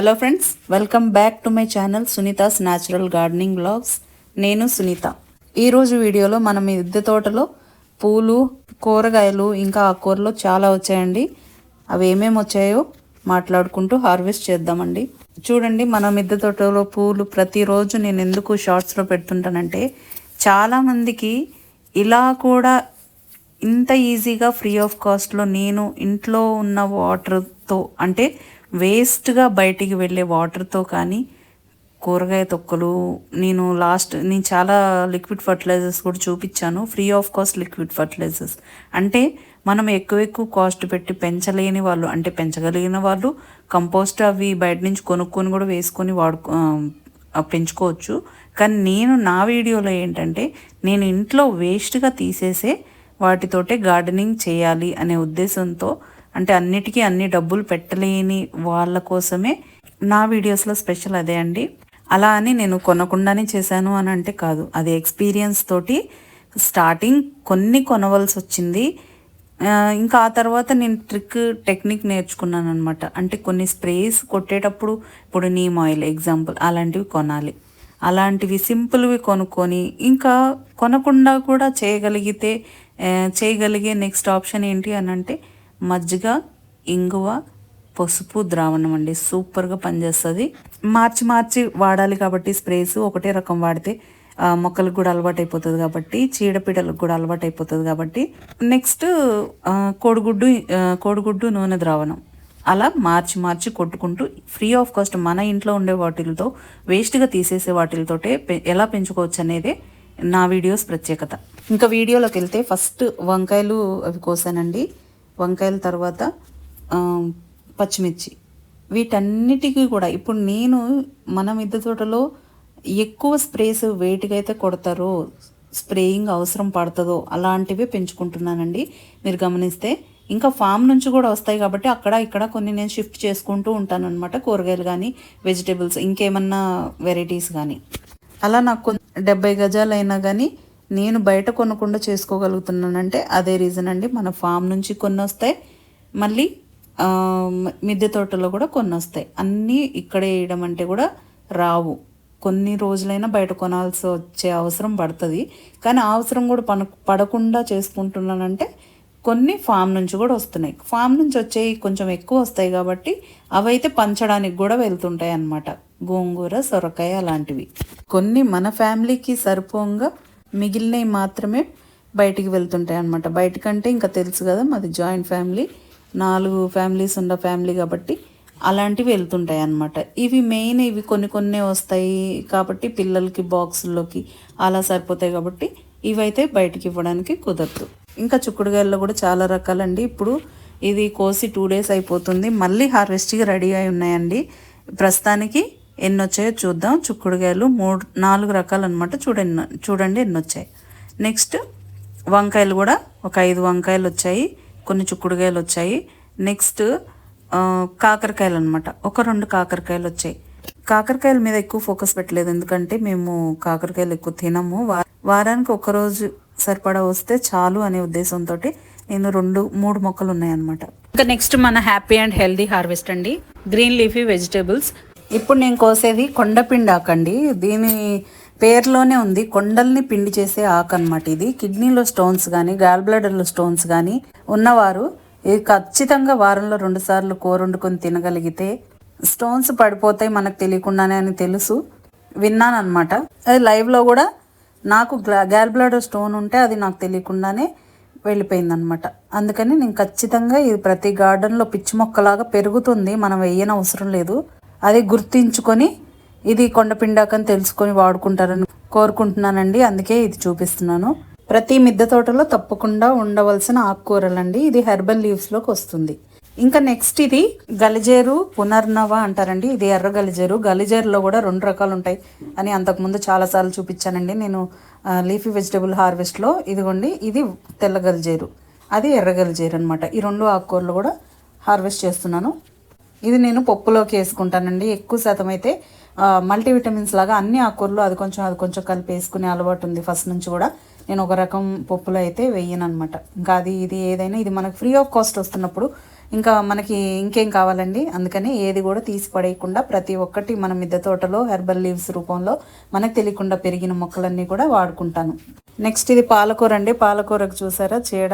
Hello friends welcome back to my channel Sunitha's natural gardening blogs నేను సునీత. ఈరోజు వీడియోలో మనం మిద్దె తోటలో పూలు కూరగాయలు ఇంకా ఆకుకూరలు చాలా వచ్చాయండి. అవి ఏమేమి వచ్చాయో మాట్లాడుకుంటూ హార్వెస్ట్ చేద్దామండి. చూడండి మన మిద్దె తోటలో పూలు ప్రతిరోజు నేను ఎందుకు షార్ట్స్లో పెడుతుంటానంటే చాలామందికి ఇలా కూడా ఇంత ఈజీగా ఫ్రీ ఆఫ్ కాస్ట్లో నేను ఇంట్లో ఉన్న వాటర్తో అంటే వేస్ట్గా బయటికి వెళ్ళే వాటర్తో కానీ కూరగాయ తొక్కలు నేను లాస్ట్ నేను చాలా లిక్విడ్ ఫర్టిలైజర్స్ కూడా చూపించాను. Free of cost liquid fertilisers అంటే మనం ఎక్కువ ఎక్కువ కాస్ట్ పెట్టి పెంచలేని వాళ్ళు అంటే పెంచగలిగిన వాళ్ళు కంపోస్ట్ అవి బయట నుంచి కొనుక్కొని కూడా వేసుకొని వాడుకో పెంచుకోవచ్చు. కానీ నేను నా వీడియోలో ఏంటంటే నేను ఇంట్లో వేస్ట్గా తీసేసే వాటితోటే గార్డెనింగ్ చేయాలి అనే ఉద్దేశంతో అంటే అన్నిటికీ అన్ని డబ్బులు పెట్టలేని వాళ్ళ కోసమే నా వీడియోస్లో స్పెషల్ అదే అండి. అలా అని నేను కొనకుండానే చేశాను అని అంటే కాదు. అది ఎక్స్పీరియన్స్ తోటి స్టార్టింగ్ కొన్ని కొనవలసి వచ్చింది. ఇంకా ఆ తర్వాత నేను ట్రిక్ టెక్నిక్ నేర్చుకున్నాను అనమాట అంటే కొన్ని స్ప్రేస్ కొట్టేటప్పుడు ఇప్పుడు నీమ్ ఆయిల్ ఎగ్జాంపుల్ అలాంటివి కొనాలి. అలాంటివి సింపుల్వి కొనుక్కొని ఇంకా కొనకుండా కూడా చేయగలిగితే చేయగలిగే నెక్స్ట్ ఆప్షన్ ఏంటి అని అంటే మజ్జిగ ఇంగువ పసుపు ద్రావణం అండి. సూపర్గా పనిచేస్తుంది. మార్చి మార్చి వాడాలి కాబట్టి స్ప్రేస్ ఒకటే రకం వాడితే మొక్కలకు కూడా అలవాటు అయిపోతుంది కాబట్టి చీడపీడలకు కూడా అలవాటు అయిపోతుంది కాబట్టి నెక్స్ట్ కోడిగుడ్డు కోడిగుడ్డు నూనె ద్రావణం. అలా మార్చి మార్చి కొట్టుకుంటూ ఫ్రీ ఆఫ్ కాస్ట్ మన ఇంట్లో ఉండే వాటిలతో వేస్ట్గా తీసేసే వాటిలతోటే పె- ఎలా పెంచుకోవచ్చు అనేదే నా వీడియోస్ ప్రత్యేకత. ఇంకా వీడియోలోకి వెళ్తే ఫస్ట్ వంకాయలు అవి కోసానండి. వంకాయల తర్వాత పచ్చిమిర్చి. వీటన్నిటికీ కూడా ఇప్పుడు నేను మన మిద్దె తోటలో ఎక్కువ స్ప్రేస్ వేటికైతే కొడతారో స్ప్రేయింగ్ అవసరం పడుతుందో అలాంటివే పెంచుకుంటున్నానండి. మీరు గమనిస్తే ఇంకా ఫామ్ నుంచి కూడా వస్తాయి కాబట్టి అక్కడ ఇక్కడ కొన్ని నేను షిఫ్ట్ చేసుకుంటూ ఉంటాను అనమాట కూరగాయలు కానీ వెజిటేబుల్స్ ఇంకేమన్నా వెరైటీస్ కానీ అలా నాకు కొన్- డెబ్బై గజాలు అయినా కానీ నేను బయట కొనకుండా చేసుకోగలుగుతున్నానంటే అదే రీజన్ అండి. మన ఫామ్ నుంచి కొన్ని వస్తాయి మళ్ళీ మిద్దె తోటలో కూడా కొన్ని వస్తాయి అన్నీ ఇక్కడే వేయడం అంటే కూడా రావు. కొన్ని రోజులైనా బయట కొనాల్సి వచ్చే అవసరం పడుతుంది. కానీ అవసరం కూడా పన పడకుండా చేసుకుంటున్నానంటే కొన్ని ఫామ్ నుంచి కూడా వస్తున్నాయి. ఫామ్ నుంచి వచ్చేవి కొంచెం ఎక్కువ వస్తాయి కాబట్టి అవైతే పంచడానికి కూడా వెళ్తుంటాయి అన్నమాట గోంగూర సొరకాయ అలాంటివి. కొన్ని మన ఫ్యామిలీకి సరిపోగా మిగిలినవి మాత్రమే బయటికి వెళ్తుంటాయి అన్నమాట. బయటకంటే ఇంకా తెలుసు కదా మాది జాయింట్ ఫ్యామిలీ. నాలుగు ఫ్యామిలీస్ ఉన్న ఫ్యామిలీ కాబట్టి అలాంటివి వెళ్తుంటాయి అన్నమాట. ఇవి మెయిన్ ఇవి కొన్ని కొన్ని వస్తాయి కాబట్టి పిల్లలకి బాక్సుల్లోకి అలా సరిపోతాయి కాబట్టి ఇవైతే బయటికి ఇవ్వడానికి కుదరదు. ఇంకా చిక్కుడుగాయల్లో కూడా చాలా రకాలండి. ఇప్పుడు ఇది కోసి టూ డేస్ అయిపోతుంది. మళ్ళీ హార్వెస్ట్కి రెడీ అయి ఉన్నాయండి. ప్రస్తుతానికి ఎన్ని వచ్చాయో చూద్దాం చిక్కుడుకాయలు మూడు నాలుగు రకాలు అనమాట చూడండి చూడండి ఎన్ని వచ్చాయి నెక్స్ట్ వంకాయలు కూడా ఒక ఐదు వంకాయలు వచ్చాయి. కొన్ని చిక్కుడుకాయలు వచ్చాయి. నెక్స్ట్ కాకరకాయలు అనమాట ఒక రెండు కాకరకాయలు వచ్చాయి. కాకరకాయల మీద ఎక్కువ ఫోకస్ పెట్టలేదు. ఎందుకంటే మేము కాకరకాయలు ఎక్కువ తినము. వారానికి ఒక రోజు సరిపడా వస్తే చాలు అనే ఉద్దేశంతో నేను రెండు మూడు మొక్కలు ఉన్నాయన్నమాట. ఇంకా నెక్స్ట్ మన హ్యాపీ అండ్ హెల్దీ హార్వెస్ట్ అండి. గ్రీన్ లీఫీ వెజిటేబుల్స్ ఇప్పుడు నేను కోసేది కొండపిండి ఆకండి. దీని పేరులోనే ఉంది కొండల్ని పిండి చేసే ఆకు అనమాట ఇది. కిడ్నీలో స్టోన్స్ కానీ గాల్ బ్లాడర్లో స్టోన్స్ కానీ ఉన్నవారు ఇది ఖచ్చితంగా వారంలో రెండు సార్లు కూర వండుకొని తినగలిగితే స్టోన్స్ పడిపోతాయి మనకు తెలియకుండానే అని తెలుసు. విన్నాను అనమాట అది లైవ్లో కూడా నాకు గ్యాల్ బ్లాడర్ స్టోన్ ఉంటే అది నాకు తెలియకుండానే వెళ్ళిపోయిందనమాట అందుకని నేను ఖచ్చితంగా ఇది ప్రతి గార్డెన్లో పిచ్చి మొక్కలాగా పెరుగుతుంది. మనం వేయని అవసరం లేదు. అది గుర్తించుకొని ఇది కొండపిండాకని తెలుసుకొని వాడుకుంటారని కోరుకుంటున్నానండి. అందుకే ఇది చూపిస్తున్నాను. ప్రతి మిద్దె తోటలో తప్పకుండా ఉండవలసిన ఆకుకూరలండి. ఇది హెర్బల్ లీవ్స్లోకి వస్తుంది. ఇంకా నెక్స్ట్ ఇది గలిజేరు పునర్నవ అంటారండి. ఇది ఎర్ర గలిజేరు. గలిజేరులో కూడా రెండు రకాలు ఉంటాయి అని అంతకుముందు చాలాసార్లు చూపించానండి. నేను లీఫీ వెజిటబుల్ హార్వెస్ట్లో ఇదిగోండి ఇది తెల్ల గలిజేరు. అది ఎర్ర గలిజేరు అనమాట ఈ రెండు ఆకుకూరలు కూడా హార్వెస్ట్ చేస్తున్నాను. ఇది నేను పప్పులోకి వేసుకుంటానండి. ఎక్కువ శాతం అయితే మల్టీవిటమిన్స్ లాగా అన్ని ఆకుకూరలు అది కొంచెం అది కొంచెం కలిపి వేసుకునే అలవాటు ఉంది ఫస్ట్ నుంచి కూడా. నేను ఒక రకం పప్పులో అయితే వేయను అనమాట ఇంకా అది ఇది ఏదైనా ఇది మనకు ఫ్రీ ఆఫ్ కాస్ట్ వస్తున్నప్పుడు ఇంకా మనకి ఇంకేం కావాలండి? అందుకని ఏది కూడా తీసి పడేయకుండా ప్రతి ఒక్కటి మన మిద్దె తోటలో హెర్బల్ లీవ్స్ రూపంలో మనకు తెలియకుండా పెరిగిన మొక్కలన్నీ కూడా వాడుకుంటాను. నెక్స్ట్ ఇది పాలకూర అండి. పాలకూరకు చూసారా? చీడ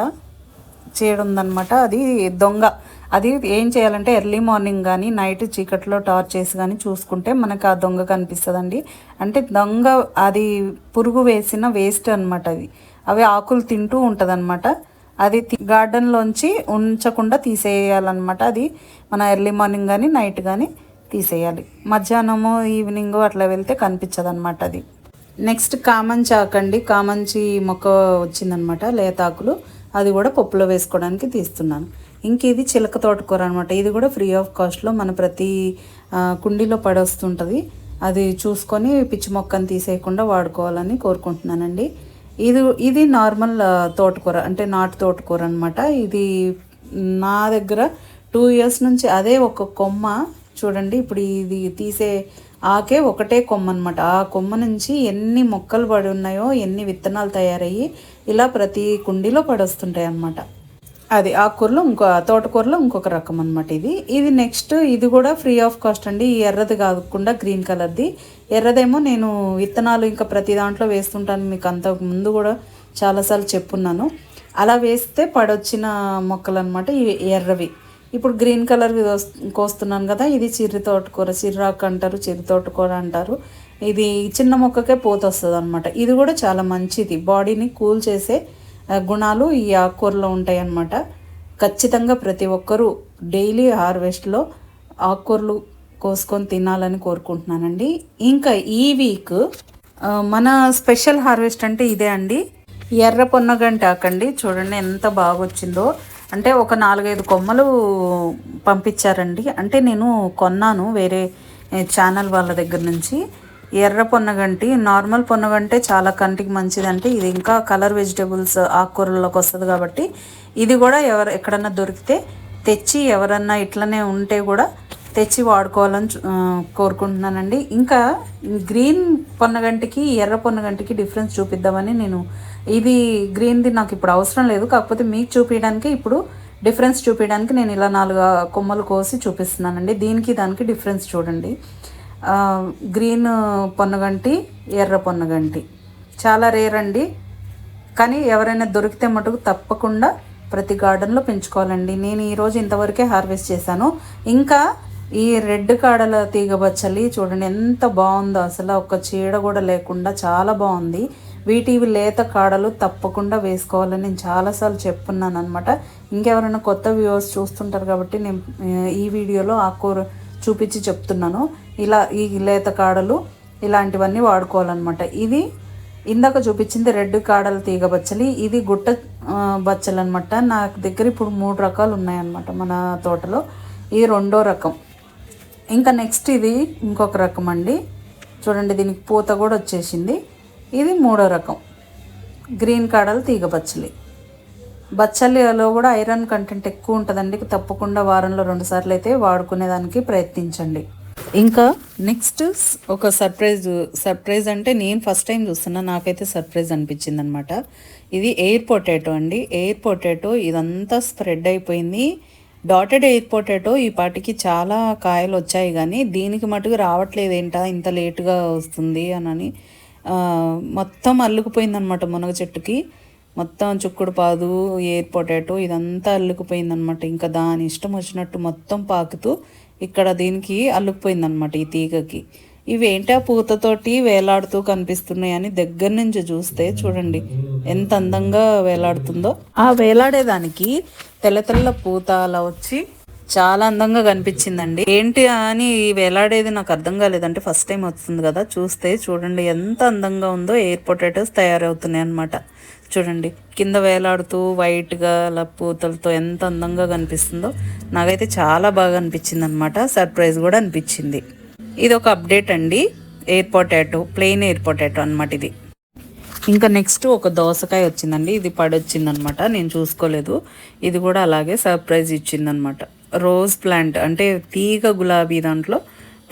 చీడ ఉందన్నమాట. అది దొంగ. అది ఏం చేయాలంటే ఎర్లీ మార్నింగ్ కానీ నైట్ చీకట్లో టార్చ్ చేసి కానీ చూసుకుంటే మనకు ఆ దొంగ కనిపిస్తుందండి. అంటే దొంగ అది పురుగు వేసిన వేస్ట్ అనమాట అది. అవి ఆకులు తింటూ ఉంటుంది అది గార్డెన్లోంచి ఉంచకుండా తీసేయాలన్నమాట. అది మన ఎర్లీ మార్నింగ్ కానీ నైట్ కానీ తీసేయాలి. మధ్యాహ్నము ఈవినింగ్ అట్లా వెళ్తే కనిపించదు అనమాట అది. నెక్స్ట్ కామంచి ఆకండి కామంచి మొక్క వచ్చిందనమాట లేతాకులు అది కూడా పప్పులో వేసుకోవడానికి తీస్తున్నాను. ఇంక ఇది చిలక తోటకూర అనమాట ఇది కూడా ఫ్రీ ఆఫ్ కాస్ట్లో మన ప్రతి కుండీలో పడొస్తుంటుంది. అది చూసుకొని పిచ్చి మొక్కను తీసేయకుండా వాడుకోవాలని కోరుకుంటున్నానండి. ఇది ఇది నార్మల్ తోటకూర అంటే నాటు తోటకూర అనమాట ఇది నా దగ్గర టూ ఇయర్స్ నుంచి అదే ఒక కొమ్మ చూడండి ఇప్పుడు ఇది తీసే ఆకే ఒకటే కొమ్మ అనమాట ఆ కొమ్మ నుంచి ఎన్ని మొక్కలు పడి ఉన్నాయో ఎన్ని విత్తనాలు తయారయ్యి ఇలా ప్రతి కుండీలో పడొస్తుంటాయి అన్నమాట. అది ఆకుకూరలో ఇంకో తోటకూరలో ఇంకొక రకం అనమాట ఇది. ఇది నెక్స్ట్ ఇది కూడా ఫ్రీ ఆఫ్ కాస్ట్ అండి. ఈ ఎర్రది కాకుండా గ్రీన్ కలర్ది ఎర్రదేమో నేను విత్తనాలు ఇంకా ప్రతి దాంట్లో వేస్తుంటాను. మీకు అంత ముందు కూడా చాలాసార్లు చెప్పున్నాను. అలా వేస్తే పడొచ్చిన మొక్కలు అనమాట ఇవి ఎర్రవి. ఇప్పుడు గ్రీన్ కలర్వి కోస్తున్నాను కదా ఇది చిర్రి తోటకూర చిర్రాకు అంటారు చిర్రి తోటకూర అంటారు. ఇది చిన్న మొక్కకే పోత వస్తుంది అనమాట ఇది కూడా చాలా మంచిది. బాడీని కూల్ చేసే గుణాలు ఈ ఆకుకూరలో ఉంటాయన్నమాట. ఖచ్చితంగా ప్రతి ఒక్కరూ డైలీ హార్వెస్ట్లో ఆకుకూరలు కోసుకొని తినాలని కోరుకుంటున్నానండి. ఇంకా ఈ వీక్ మన స్పెషల్ హార్వెస్ట్ అంటే ఇదే అండి. ఎర్ర పొన్నగంటి ఆకండి. చూడండి ఎంత బాగా వచ్చిందో అంటే ఒక నాలుగైదు కొమ్మలు పంపించారండి. అంటే నేను కొన్నాను వేరే ఛానల్ వాళ్ళ దగ్గర నుంచి. ఎర్ర పొన్నగంటి నార్మల్ పొన్నగంటే చాలా కంటికి మంచిదంటే ఇది ఇంకా కలర్ వెజిటేబుల్స్ ఆకుకూరల్లోకి వస్తుంది కాబట్టి ఇది కూడా ఎవరు ఎక్కడన్నా దొరికితే తెచ్చి ఎవరన్నా ఇట్లనే ఉంటే కూడా తెచ్చి వాడుకోవాలని కోరుకుంటున్నానండి. ఇంకా గ్రీన్ పొన్నగంటికి ఎర్ర పొన్నగంటికి డిఫరెన్స్ చూపిద్దామని నేను ఇది గ్రీన్ది నాకు ఇప్పుడు అవసరం లేదు. కాకపోతే మీకు చూపించడానికి ఇప్పుడు డిఫరెన్స్ చూపించడానికి నేను ఇలా నాలుగు కొమ్మలు కోసి చూపిస్తున్నానండి. దీనికి దానికి డిఫరెన్స్ చూడండి. గ్రీన్ పొన్నగంటి ఎర్ర పొన్నగంటి. చాలా రేర్ అండి. కానీ ఎవరైనా దొరికితే మటుకు తప్పకుండా ప్రతి గార్డెన్లో పెంచుకోవాలండి. నేను ఈరోజు ఇంతవరకే హార్వెస్ట్ చేశాను. ఇంకా ఈ రెడ్ కాడల తీగ బచ్చలి చూడండి ఎంత బాగుందో. అసలు ఒక చీడ కూడా లేకుండా చాలా బాగుంది. వీటి లేత కాడలు తప్పకుండా వేసుకోవాలని నేను చాలాసార్లు చెప్పున్నాను అనమాట ఇంకెవరైనా కొత్త వ్యూవర్స్ చూస్తుంటారు కాబట్టి నేను ఈ వీడియోలో ఆ కూర చూపించి చెప్తున్నాను. ఇలా ఈ లేత కాడలు ఇలాంటివన్నీ వాడుకోవాలన్నమాట. ఇది ఇందాక చూపించింది రెడ్ కాడల తీగ బచ్చలి. ఇది గుట్ట బచ్చలు అనమాట నా దగ్గర ఇప్పుడు మూడు రకాలు ఉన్నాయన్నమాట మన తోటలో. ఇది రెండో రకం. ఇంకా నెక్స్ట్ ఇది ఇంకొక రకం అండి. చూడండి దీనికి పూత కూడా వచ్చేసింది. ఇది మూడో రకం. గ్రీన్ కాడలు తీగ బచ్చలి. బచ్చలిలో కూడా ఐరన్ కంటెంట్ ఎక్కువ ఉంటుందండి. తప్పకుండా వారంలో రెండు సార్లు అయితే వాడుకునేదానికి ప్రయత్నించండి. ఇంకా నెక్స్ట్ ఒక సర్ప్రైజ్ సర్ప్రైజ్ అంటే నేను ఫస్ట్ టైం చూస్తున్నా. నాకైతే సర్ప్రైజ్ అనిపించింది అనమాట ఇది ఎయిర్ పొటాటో అండి. ఎయిర్ పొటాటో ఇదంతా స్ప్రెడ్ అయిపోయింది. డాటెడ్ ఎయిర్ పొటాటో ఈ పాటికి చాలా కాయలు వచ్చాయి కానీ దీనికి మటుకు రావట్లేదు. ఏంటా? ఇంత లేటుగా వస్తుంది అని మొత్తం అల్లుకుపోయిందనమాట మునగ చెట్టుకి. మొత్తం చుక్కుడు పాదు ఎయిర్ పొటాటో ఇదంతా అల్లుకుపోయిందనమాట ఇంకా దాని ఇష్టం వచ్చినట్టు మొత్తం పాకుతూ ఇక్కడ దీనికి అల్లుకుపోయిందనమాట ఈ తీగకి. ఇవేంటి ఆ పూతతోటి వేలాడుతూ కనిపిస్తున్నాయని దగ్గర నుంచి చూస్తే చూడండి ఎంత అందంగా వేలాడుతుందో. ఆ వేలాడేదానికి తెల్ల తెల్ల పూత అలా వచ్చి చాలా అందంగా కనిపించిందండి. ఏంటి అని వేలాడేది నాకు అర్థం కాలేదంటే ఫస్ట్ టైం వస్తుంది కదా చూస్తే చూడండి ఎంత అందంగా ఉందో ఎయిర్ పొటాటోస్ తయారవుతున్నాయి అనమాట చూడండి కింద వేలాడుతూ వైట్గా అలా పూతలతో ఎంత అందంగా కనిపిస్తుందో నాకైతే చాలా బాగా అనిపించింది అనమాట సర్ప్రైజ్ కూడా అనిపించింది. ఇది ఒక అప్డేట్ అండి. Air potato plain air potato అనమాట ఇది. ఇంకా నెక్స్ట్ ఒక దోసకాయ వచ్చిందండి. ఇది పడొచ్చిందనమాట నేను చూసుకోలేదు. ఇది కూడా అలాగే సర్ప్రైజ్ ఇచ్చిందనమాట రోజ్ ప్లాంట్ అంటే తీగ గులాబీ దాంట్లో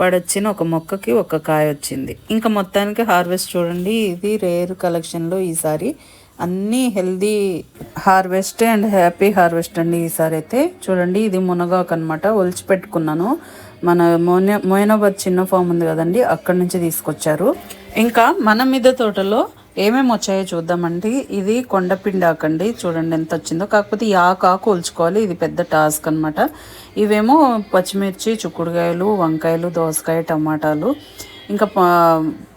పడొచ్చిన ఒక మొక్కకి ఒక కాయ వచ్చింది. ఇంకా మొత్తానికి హార్వెస్ట్ చూడండి ఇది రేర్ కలెక్షన్లో ఈసారి అన్నీ healthy harvest and happy harvest అండి ఈసారి అయితే. చూడండి ఇది మునగాకు అనమాట ఒలిచి పెట్టుకున్నాను. మన మోన మోయినాబాద్ చిన్న ఫామ్ ఉంది కదండి అక్కడి నుంచి తీసుకొచ్చారు. ఇంకా మన మీద తోటలో ఏమేమి వచ్చాయో చూద్దామండి. ఇది కొండపిండాకండి. చూడండి ఎంత వచ్చిందో కాకపోతే ఈ ఆకు ఆకు ఒలుచుకోవాలి. ఇది పెద్ద టాస్క్ అనమాట ఇవేమో పచ్చిమిర్చి చుక్కుడుకాయలు వంకాయలు దోసకాయ టమాటాలు ఇంకా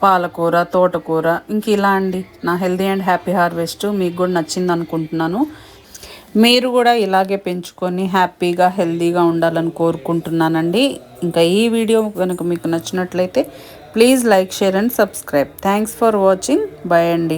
పాలకూర తోటకూర. ఇంక ఇలా అండి. నా హెల్దీ అండ్ హ్యాపీ హార్వెస్ట్ మీకు కూడా నచ్చింది అనుకుంటున్నాను. మీరు కూడా ఇలాగే పెంచుకొని హ్యాపీగా హెల్దీగా ఉండాలని కోరుకుంటున్నానండి. ఇంకా ఈ వీడియో కనుక మీకు నచ్చినట్లయితే please like share and subscribe. Thanks for watching. Bye అండి.